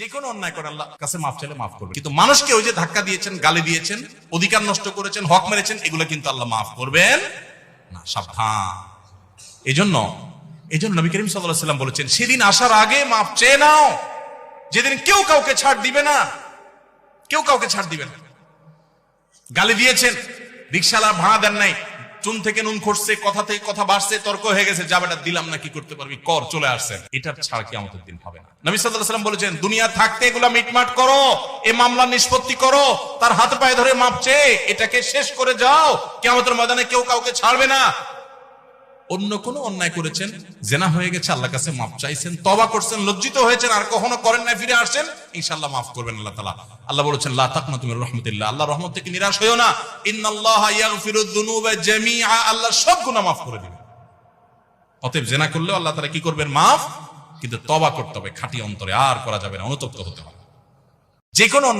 যে কোনো অন্যায় করে আল্লাহ কাছে মাফ চাইলে মাফ করবে কিন্তু মানুষকে ওই যে ধাক্কা দিয়েছেন, গালি দিয়েছেন, অধিকার নষ্ট করেছেন, হক মেরেছেন, এগুলো কিন্তু আল্লাহ মাফ করবেন না। সাবধান। এই জন্য এই জন্য নবী করিম সাল্লাম বলেছেন, সেদিন আসার আগে মাফ চেয়ে নাও। যেদিন কেউ কাউকে ছাড় দিবে না, কেউ কাউকে ছাড় দিবে না। গালি দিয়েছেন রিক্সালা ভাড়া দেন নাই চুন থেকে নুন খসছে, কথা থেকে কথা বাড়ছে, তর্ক হয়ে গেছে যাবেটা দিলাম না, কি করতে পারবি? কর, চলে আসছে। এটার ছাড় কি আমাদের দিন হবে না। নবী সাল্লাল্লাহু আলাইহি সাল্লাম বলেছেন, দুনিয়া থাকতে এগুলা মিটমাট করো, এ মামলা নিষ্পত্তি করো, তার হাত পায়ে ধরে মাপছে, এটাকে শেষ করে যাও। কিয়ামতের ময়দানে কেউ কাউকে ছাড়বে না। অন্য কোন অন্যায় করেছেন, জেনা হয়ে গেছে আল্লাহ কাছে মাপ চাইছেন তবা করছেন, লজ্জিত হয়েছেন, আর কখনো করেন না ফিরে আসছেন, ইনশাআল্লাহ মাফ করবেন আল্লাহ তাআলা। আল্লাহ বলেছেন, লা তাকনা তুমি রহমতুল্লাহ। আল্লাহ রহমত থেকে নিরাশ হইও না। আল্লাহ সব গুনাহ মাফ করে দিবেন। অতএব জেনা করলেও আল্লাহ তাআলা কি করবেন? মাফ। কিন্তু তবা করতে হবে, খাঁটি অন্তরে, আর করা যাবে না, অনুতপ্ত হতে হবে। যে কোনো অন্যায়